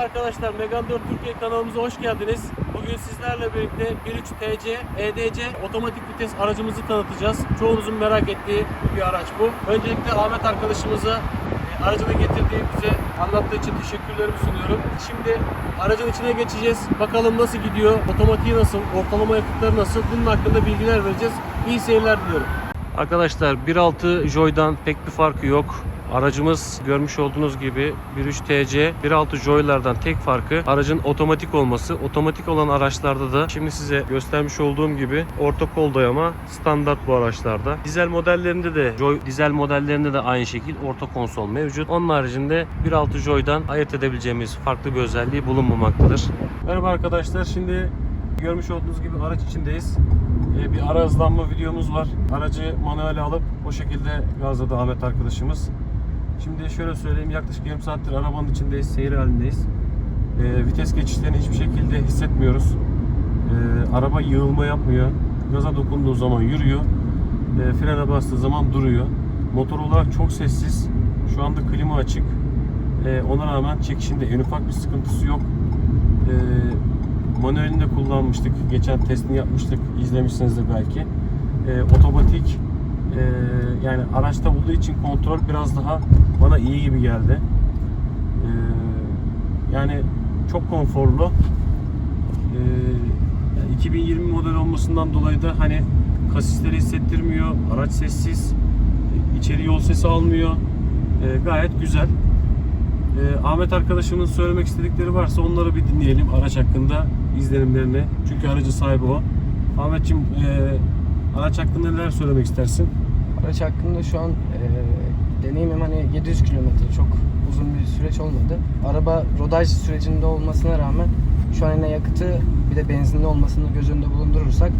arkadaşlar Megan 4 Türkiye kanalımıza hoş geldiniz. Bugün sizlerle birlikte 1.3 TC EDC otomatik vites aracımızı tanıtacağız. Çoğunuzun merak ettiği bir araç bu. Öncelikle Ahmet arkadaşımıza e, aracını getirdiği bize anlattığı için teşekkürlerimi sunuyorum. Şimdi aracın içine geçeceğiz. Bakalım nasıl gidiyor, otomatiği nasıl, ortalama yakıtları nasıl bunun hakkında bilgiler vereceğiz. İyi seyirler diliyorum. Arkadaşlar 1.6 Joy'dan pek bir farkı yok. Aracımız görmüş olduğunuz gibi 1.3 TC 1.6 Joy'lardan tek farkı aracın otomatik olması. Otomatik olan araçlarda da şimdi size göstermiş olduğum gibi orta kol dayama standart bu araçlarda. Dizel modellerinde de Joy dizel modellerinde de aynı şekil orta konsol mevcut. Onun haricinde 1.6 Joy'dan ayırt edebileceğimiz farklı bir özelliği bulunmamaktadır. Merhaba arkadaşlar. Şimdi görmüş olduğunuz gibi araç içindeyiz. Ee, bir ara hızlanma videomuz var. Aracı manuele alıp o şekilde gazladı Ahmet arkadaşımız. Şimdi şöyle söyleyeyim yaklaşık yarım saattir arabanın içindeyiz, seyir halindeyiz. Ee, vites geçişlerini hiçbir şekilde hissetmiyoruz. Ee, araba yığılma yapmıyor. Gaza dokunduğu zaman yürüyor. Ee, frene bastığı zaman duruyor. Motor olarak çok sessiz. Şu anda klima açık. Ee, ona rağmen çekişinde en ufak bir sıkıntısı yok. Ee, manuelini de kullanmıştık. Geçen testini yapmıştık. İzlemişsinizdir belki. Ee, otomatik ee, yani araçta olduğu için kontrol biraz daha bana iyi gibi geldi. Ee, yani çok konforlu. Ee, yani 2020 model olmasından dolayı da hani kasisleri hissettirmiyor. Araç sessiz. içeri yol sesi almıyor. Ee, gayet güzel. Ee, Ahmet arkadaşımın söylemek istedikleri varsa onları bir dinleyelim araç hakkında izlenimlerini. Çünkü aracı sahibi o. Ahmetciğim e, araç hakkında neler söylemek istersin? Araç hakkında şu an e, deneyimim hani 700 kilometre çok uzun bir süreç olmadı. Araba rodaj sürecinde olmasına rağmen şu an yine yakıtı bir de benzinli olmasını göz önünde bulundurursak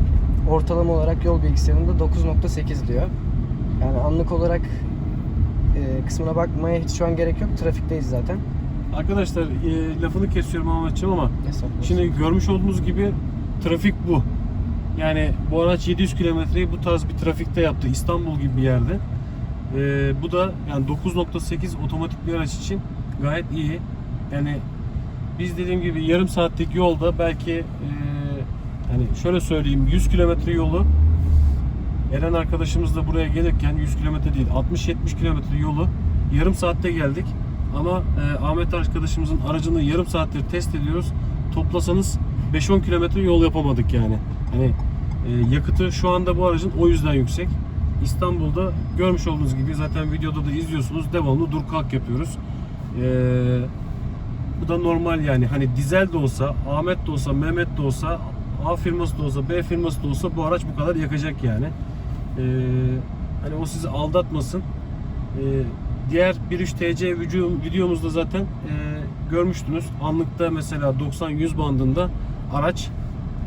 ortalama olarak yol bilgisayarında 9.8 diyor. Yani anlık olarak e, kısmına bakmaya hiç şu an gerek yok. Trafikteyiz zaten. Arkadaşlar e, lafını kesiyorum Ahmetciğim ama Estağfurullah. şimdi görmüş olduğunuz gibi trafik bu. Yani bu araç 700 kilometreyi bu tarz bir trafikte yaptı. İstanbul gibi bir yerde. E, bu da yani 9.8 otomatik bir araç için gayet iyi. Yani biz dediğim gibi yarım saatlik yolda belki e, hani şöyle söyleyeyim 100 kilometre yolu Eren arkadaşımız da buraya gelirken 100 kilometre değil 60-70 kilometre yolu yarım saatte geldik. Ama e, Ahmet arkadaşımızın aracını yarım saattir test ediyoruz. Toplasanız 5-10 kilometre yol yapamadık yani. Hani e, yakıtı şu anda bu aracın o yüzden yüksek. İstanbul'da görmüş olduğunuz gibi zaten videoda da izliyorsunuz. Devamlı dur kalk yapıyoruz. E, bu da normal yani. Hani dizel de olsa, Ahmet de olsa, Mehmet de olsa, A firması da olsa, B firması da olsa bu araç bu kadar yakacak yani. Ee, hani o sizi aldatmasın. Ee, diğer 1.3 TC video- videomuzda zaten e, görmüştünüz. Anlıkta mesela 90-100 bandında araç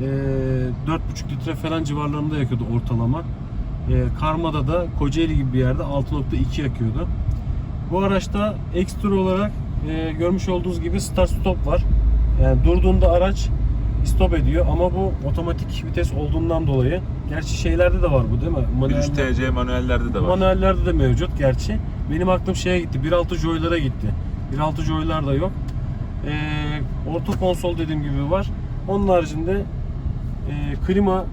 e, 4.5 litre falan civarlarında yakıyordu ortalama. E, Karma'da da Kocaeli gibi bir yerde 6.2 yakıyordu. Bu araçta ekstra olarak e, görmüş olduğunuz gibi start stop var. Yani durduğunda araç stop ediyor ama bu otomatik vites olduğundan dolayı. Gerçi şeylerde de var bu değil mi? 1.3 Manuel- TC manuellerde de var. Manuellerde de mevcut gerçi. Benim aklım şeye gitti. 1.6 Joy'lara gitti. 1.6 Joy'lar da yok. Ee, orta konsol dediğim gibi var. Onun haricinde e, klima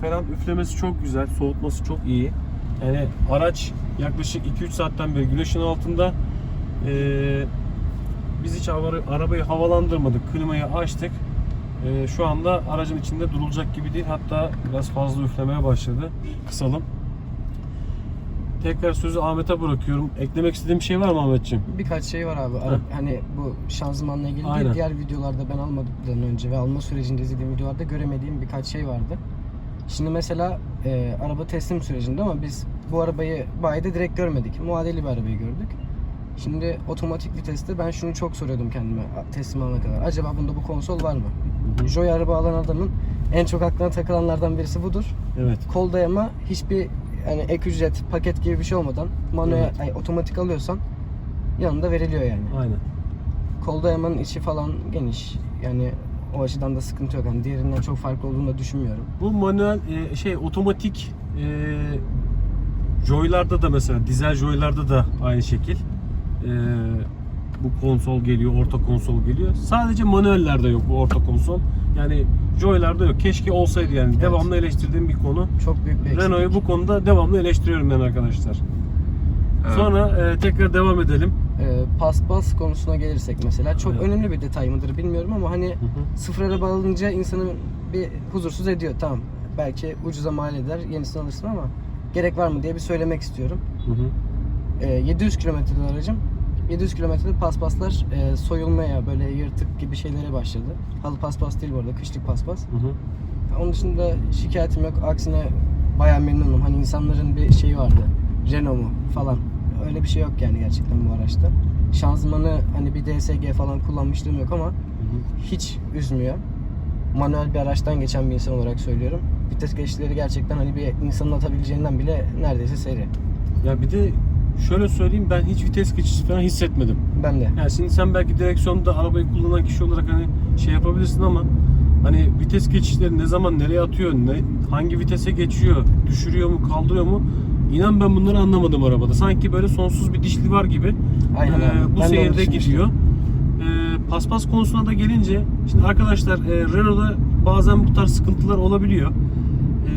falan üflemesi çok güzel. Soğutması çok iyi. Yani araç yaklaşık 2-3 saatten beri güneşin altında. Ee, biz hiç arabayı havalandırmadık. Klimayı açtık. Ee, şu anda aracın içinde durulacak gibi değil. Hatta biraz fazla üflemeye başladı. Kısalım. Tekrar sözü Ahmet'e bırakıyorum. Eklemek istediğim bir şey var mı Ahmetciğim? Birkaç şey var abi. Ara- hani bu şanzımanla ilgili Aynen. değil, diğer videolarda ben almadıktan önce ve alma sürecinde izlediğim videolarda göremediğim birkaç şey vardı. Şimdi mesela e, araba teslim sürecinde ama biz bu arabayı bayide direkt görmedik. Muadili bir arabayı gördük. Şimdi otomatik viteste ben şunu çok soruyordum kendime teslim alana kadar. Acaba bunda bu konsol var mı? Joy araba alan adamın en çok aklına takılanlardan birisi budur. Evet. Kol dayama hiçbir yani ek ücret, paket gibi bir şey olmadan manuel, Evet. ay, otomatik alıyorsan yanında veriliyor yani. Aynen. Kol dayamanın içi falan geniş. Yani o açıdan da sıkıntı yok. Yani diğerinden çok farklı olduğunu da düşünmüyorum. Bu manuel e, şey otomatik e, Joy'larda da mesela dizel Joy'larda da aynı şekil. E, bu konsol geliyor, orta konsol geliyor. Sadece manuellerde yok bu orta konsol. Yani Joy'larda yok. Keşke olsaydı yani. Evet. Devamlı eleştirdiğim bir konu. Çok büyük bir. Renault'u bu konuda devamlı eleştiriyorum ben arkadaşlar. Sonra e, tekrar devam edelim. Ee, paspas konusuna gelirsek mesela çok Evet. önemli bir detay mıdır bilmiyorum ama hani Hı hı. sıfır araba alınca insanı bir huzursuz ediyor. Tamam belki ucuza mal eder yenisini alırsın ama gerek var mı diye bir söylemek istiyorum. Hı hı. Ee, 700 kilometrede aracım. 700 kilometrede paspaslar e, soyulmaya böyle yırtık gibi şeylere başladı. Halı paspas değil bu arada kışlık paspas. Hı hı. Onun dışında şikayetim yok. Aksine bayağı memnunum. Hani insanların bir şeyi vardı. Renault mu falan. Öyle bir şey yok yani gerçekten bu araçta. Şanzımanı hani bir DSG falan kullanmışlığım yok ama Hı hı. hiç üzmüyor. Manuel bir araçtan geçen bir insan olarak söylüyorum. Vites geçişleri gerçekten hani bir insanın atabileceğinden bile neredeyse seri. Ya bir de şöyle söyleyeyim ben hiç vites geçişi falan hissetmedim. Ben de. Yani şimdi sen belki direksiyonda arabayı kullanan kişi olarak hani şey yapabilirsin ama hani vites geçişleri ne zaman nereye atıyor, ne hangi vitese geçiyor, düşürüyor mu, kaldırıyor mu? İnan ben bunları anlamadım arabada. Sanki böyle sonsuz bir dişli var gibi Aynen e, abi. bu Ben de onu seyirde düşünmüştüm. gidiyor. E, paspas konusuna da gelince şimdi arkadaşlar e, Renault'da bazen bu tarz sıkıntılar olabiliyor. E,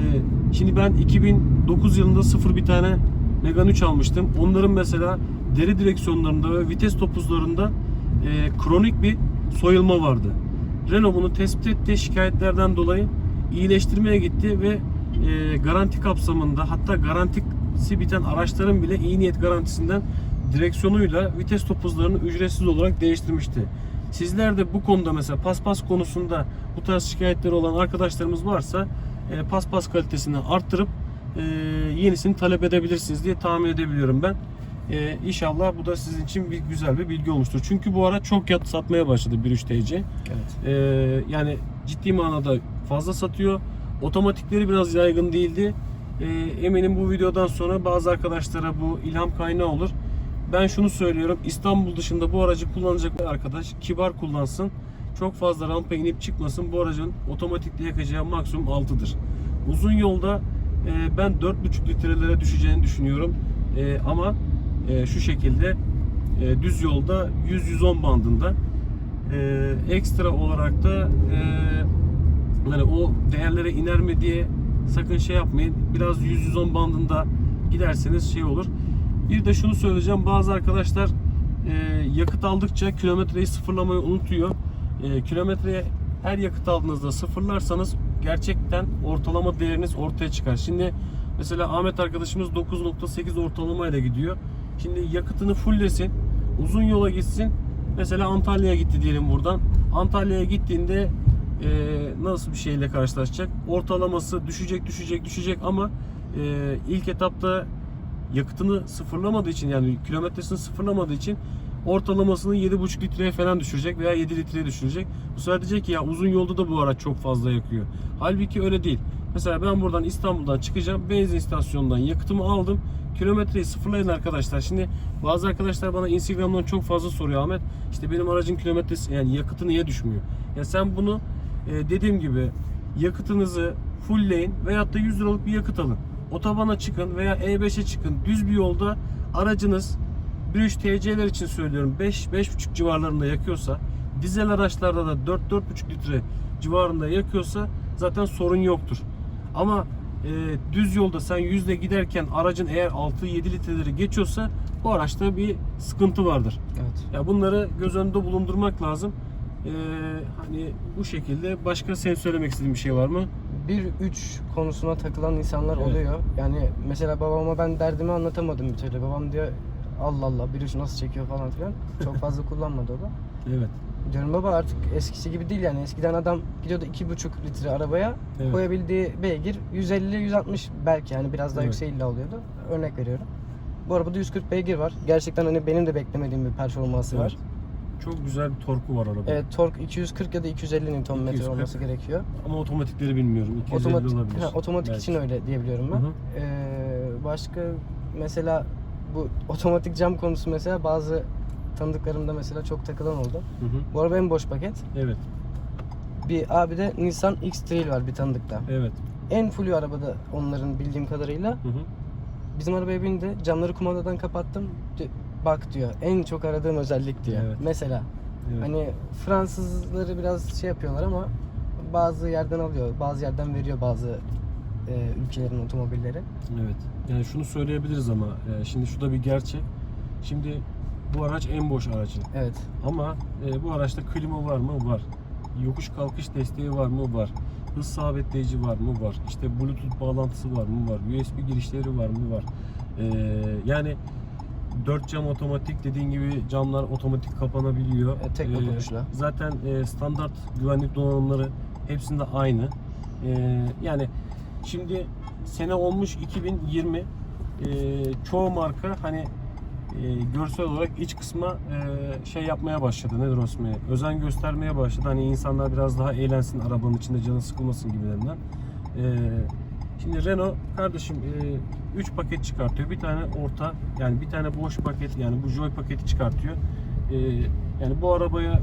şimdi ben 2009 yılında sıfır bir tane Megane 3 almıştım. Onların mesela deri direksiyonlarında ve vites topuzlarında e, kronik bir soyulma vardı. Renault bunu tespit etti şikayetlerden dolayı iyileştirmeye gitti ve e, garanti kapsamında hatta garantisi biten araçların bile iyi niyet garantisinden direksiyonuyla vites topuzlarını ücretsiz olarak değiştirmişti. Sizler de bu konuda mesela paspas konusunda bu tarz şikayetleri olan arkadaşlarımız varsa e, paspas kalitesini arttırıp e, yenisini talep edebilirsiniz diye tahmin edebiliyorum ben. E, inşallah bu da sizin için bir güzel bir bilgi olmuştur. Çünkü bu ara çok yat satmaya başladı 1.3 TC. Evet. Ee, yani ciddi manada fazla satıyor. Otomatikleri biraz yaygın değildi. Ee, eminim bu videodan sonra bazı arkadaşlara bu ilham kaynağı olur. Ben şunu söylüyorum. İstanbul dışında bu aracı kullanacak bir arkadaş kibar kullansın. Çok fazla rampa inip çıkmasın. Bu aracın otomatikle yakacağı maksimum 6'dır. Uzun yolda e, ben 4,5 litrelere düşeceğini düşünüyorum. E, ama e, şu şekilde e, düz yolda 100-110 bandında ee, ekstra olarak da e, hani o değerlere iner mi diye sakın şey yapmayın. Biraz 100-110 bandında giderseniz şey olur. Bir de şunu söyleyeceğim. Bazı arkadaşlar e, yakıt aldıkça kilometreyi sıfırlamayı unutuyor. Kilometreye her yakıt aldığınızda sıfırlarsanız gerçekten ortalama değeriniz ortaya çıkar. Şimdi mesela Ahmet arkadaşımız 9.8 ortalamayla gidiyor. Şimdi yakıtını fulllesin. Uzun yola gitsin. Mesela Antalya'ya gitti diyelim buradan. Antalya'ya gittiğinde e, nasıl bir şeyle karşılaşacak? Ortalaması düşecek, düşecek, düşecek ama e, ilk etapta yakıtını sıfırlamadığı için yani kilometresini sıfırlamadığı için ortalamasını 7,5 litreye falan düşürecek veya 7 litreye düşürecek. Bu sefer diyecek ki ya uzun yolda da bu araç çok fazla yakıyor. Halbuki öyle değil. Mesela ben buradan İstanbul'dan çıkacağım. Benzin istasyonundan yakıtımı aldım. Kilometreyi sıfırlayın arkadaşlar. Şimdi bazı arkadaşlar bana Instagram'dan çok fazla soruyor Ahmet. İşte benim aracın kilometresi yani yakıtı niye düşmüyor? Ya sen bunu e, dediğim gibi yakıtınızı fullleyin veyahut da 100 liralık bir yakıt alın. Otobana çıkın veya E5'e çıkın. Düz bir yolda aracınız 1.3 TC'ler için söylüyorum 5-5.5 civarlarında yakıyorsa dizel araçlarda da 4-4.5 litre civarında yakıyorsa zaten sorun yoktur. Ama e, düz yolda sen yüzde giderken aracın eğer 6-7 litreleri geçiyorsa bu araçta bir sıkıntı vardır. Evet. Ya bunları göz önünde bulundurmak lazım. E, hani bu şekilde başka senin söylemek istediğin bir şey var mı? 1-3 konusuna takılan insanlar Evet. oluyor. Yani mesela babama ben derdimi anlatamadım bir türlü. Babam diyor Allah Allah 1-3 nasıl çekiyor falan filan. Çok fazla kullanmadı o da. Evet. Diyorum baba artık eskisi gibi değil yani. Eskiden adam gidiyordu 2,5 litre arabaya Evet. koyabildiği beygir 150-160 belki yani biraz daha Evet. yükseğiyle oluyordu. Örnek veriyorum. Bu arabada 140 beygir var. Gerçekten hani benim de beklemediğim bir performansı var. Çok güzel bir torku var arabada. Evet, tork 240 ya da 250 Nm 240. olması gerekiyor. Ama otomatikleri bilmiyorum. 250 Otomatik, olabilir. ha, otomatik Belki. için öyle diyebiliyorum ben. Hı hı. Ee, başka mesela bu otomatik cam konusu mesela bazı tanıdıklarımda mesela çok takılan oldu. Hı hı. Bu araba en boş paket. Evet. Bir abi de Nissan X-Trail var bir tanıdıkta. Evet. En fullü arabada onların bildiğim kadarıyla. Hı hı. Bizim arabaya bindi. Camları kumandadan kapattım. Bak diyor. En çok aradığım özellik diyor. Evet. Mesela Evet. hani Fransızları biraz şey yapıyorlar ama bazı yerden alıyor, bazı yerden veriyor bazı e, ülkelerin otomobilleri. Evet. Yani şunu söyleyebiliriz ama e, şimdi şu da bir gerçek. Şimdi bu araç en boş aracı. Evet. Ama e, bu araçta klima var mı? Var. Yokuş kalkış desteği var mı? Var. Hız sabitleyici var mı? Var. İşte Bluetooth bağlantısı var mı? Var. USB girişleri var mı? Var. E, yani dört cam otomatik dediğin gibi camlar otomatik kapanabiliyor. E, tek dokunuşla. zaten e, standart güvenlik donanımları hepsinde aynı. E, yani şimdi sene olmuş 2020 e, çoğu marka hani e, görsel olarak iç kısma e, şey yapmaya başladı. Nedir o ismi? Özen göstermeye başladı. Hani insanlar biraz daha eğlensin arabanın içinde canı sıkılmasın gibilerinden. E, şimdi Renault kardeşim 3 paket çıkartıyor. Bir tane orta yani bir tane boş paket yani bu Joy paketi çıkartıyor. E, yani bu arabaya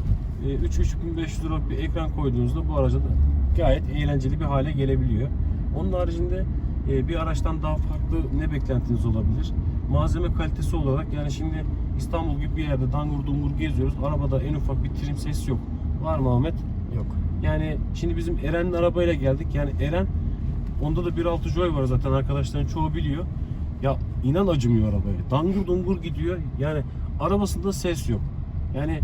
e, 3-3500 lira bir ekran koyduğunuzda bu araca da gayet eğlenceli bir hale gelebiliyor. Onun haricinde e, bir araçtan daha farklı ne beklentiniz olabilir? Malzeme kalitesi olarak yani şimdi İstanbul gibi bir yerde dangur dungur geziyoruz. Arabada en ufak bir trim ses yok. Var mı Ahmet? Yok. Yani şimdi bizim Eren'in arabayla geldik. Yani Eren onda da 1.6 Joy var zaten arkadaşların çoğu biliyor. Ya inan acımıyor arabaya. Dangur dungur gidiyor. Yani arabasında ses yok. Yani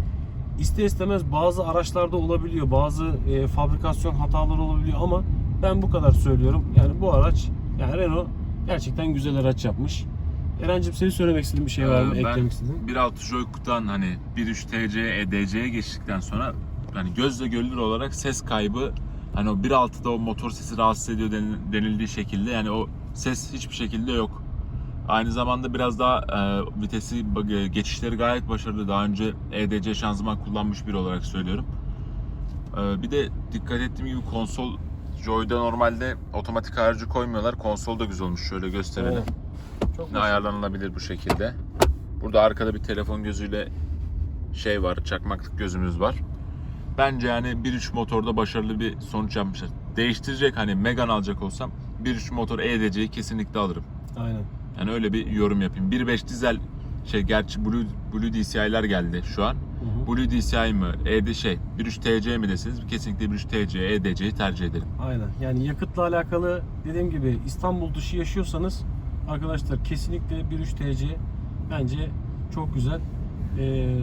ister istemez bazı araçlarda olabiliyor. Bazı e, fabrikasyon hataları olabiliyor ama ben bu kadar söylüyorum. Yani bu araç yani Renault gerçekten güzel araç yapmış. Eren'cim senin söylemek istediğin bir şey var mı? Ee, Eklemek istediğin? 1.6 Joy-Q'dan hani 1.3 TC, EDC'ye geçtikten sonra hani gözle görülür olarak ses kaybı hani o 1.6'da o motor sesi rahatsız ediyor denil- denildiği şekilde yani o ses hiçbir şekilde yok. Aynı zamanda biraz daha e, vitesi geçişleri gayet başarılı. Daha önce EDC şanzıman kullanmış biri olarak söylüyorum. E, bir de dikkat ettiğim gibi konsol Joy'da normalde otomatik ayarcı koymuyorlar. Konsol da güzel olmuş. Şöyle gösterelim. Evet. Çok Ne ayarlanabilir bu şekilde. Burada arkada bir telefon gözüyle şey var, çakmaklık gözümüz var. Bence yani 1.3 motorda başarılı bir sonuç yapmışlar. Değiştirecek hani Megane alacak olsam 1.3 motor EDC'yi kesinlikle alırım. Aynen. Yani öyle bir yorum yapayım. 1.5 dizel şey gerçi Blue, Blue DCI'ler geldi şu an. Blue DCI mi, ED şey 1.3 TC mi deseniz kesinlikle 1.3 TC, EDC'yi tercih ederim. Aynen. Yani yakıtla alakalı dediğim gibi İstanbul dışı yaşıyorsanız arkadaşlar kesinlikle 1.3 TC bence çok güzel. Ee,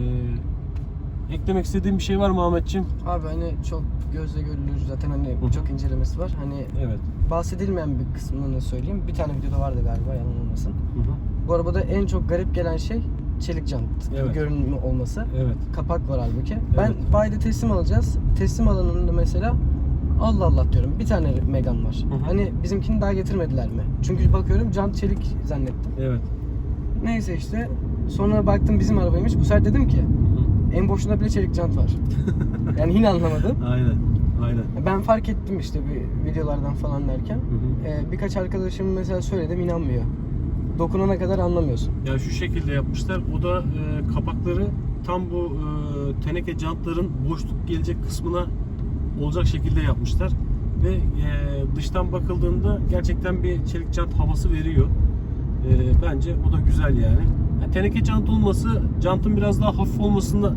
eklemek istediğim bir şey var mı Ahmetciğim? Abi hani çok gözle görülür zaten hani Hı çok incelemesi var. Hani Evet. bahsedilmeyen bir kısmını söyleyeyim. Bir tane videoda vardı galiba yalan olmasın. Hı hı. Bu arabada en çok garip gelen şey çelik jant Evet. görünümü olması. Evet. Kapak var halbuki. Evet. Ben bayide teslim alacağız. Teslim alanında mesela Allah Allah diyorum. Bir tane Megan var. Hı hı. Hani bizimkini daha getirmediler mi? Çünkü bakıyorum jant çelik zannettim. Evet. Neyse işte sonra baktım bizim arabaymış. Bu sefer dedim ki Hı en boşuna bile çelik jant var. yani yine anlamadım. Aynen. Aynen. Ben fark ettim işte bir videolardan falan derken. Hı hı. Ee, birkaç arkadaşım mesela söyledim inanmıyor. Dokunana kadar anlamıyorsun. Ya şu şekilde yapmışlar. O da e, kapakları tam bu e, teneke jantların boşluk gelecek kısmına olacak şekilde yapmışlar. Ve e, dıştan bakıldığında gerçekten bir çelik jant havası veriyor. E, bence o da güzel yani. Ha, teneke jant olması jantın biraz daha hafif olmasına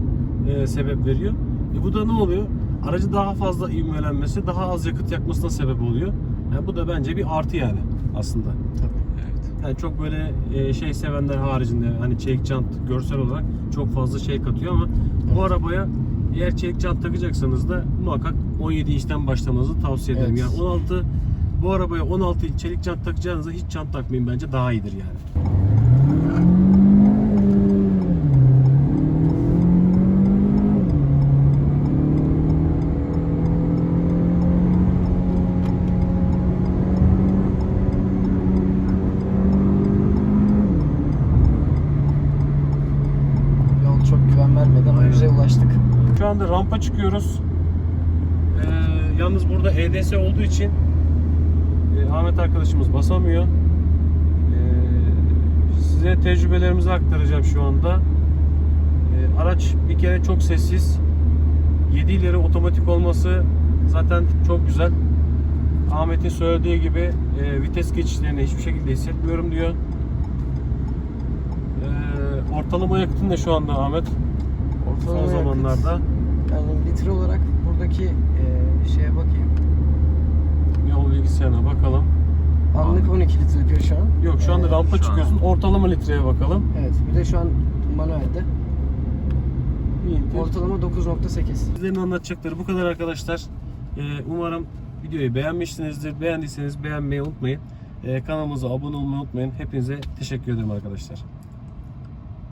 e, sebep veriyor. E, bu da ne oluyor? Aracı daha fazla ivmelenmesi, daha az yakıt yakmasına sebep oluyor. Yani bu da bence bir artı yani aslında. Evet. Yani çok böyle e, şey sevenler haricinde hani çelik jant görsel olarak çok fazla şey katıyor ama bu arabaya eğer çelik jant takacaksanız da muhakkak 17 inçten başlamanızı tavsiye ederim. Evet. Yani 16 bu arabaya 16 inç çelik jant takacağınızda hiç jant takmayın bence daha iyidir yani. Çok güven vermedi ama yüze ulaştık. Şu anda rampa çıkıyoruz. Ee, yalnız burada EDS olduğu için e, Ahmet arkadaşımız basamıyor. Ee, size tecrübelerimizi aktaracağım şu anda. Ee, araç bir kere çok sessiz. 7 ileri otomatik olması zaten çok güzel. Ahmet'in söylediği gibi e, vites geçişlerini hiçbir şekilde hissetmiyorum diyor. Ortalama yakıtın ne şu anda Ahmet? Son Ortalama yakıt, zamanlarda Yani litre olarak buradaki e, şeye bakayım. yol bilgisayarına bakalım. Anlık 12 litre yapıyor şu an. Yok şu anda Ee, rampa şu an- çıkıyorsun. Ortalama litreye bakalım. Evet bir de şu an manuelde. İyi. Ortalama 9.8. Bizlerin anlatacakları bu kadar arkadaşlar. Ee, umarım videoyu beğenmişsinizdir. Beğendiyseniz beğenmeyi unutmayın. Ee, kanalımıza abone olmayı unutmayın. Hepinize teşekkür ederim arkadaşlar.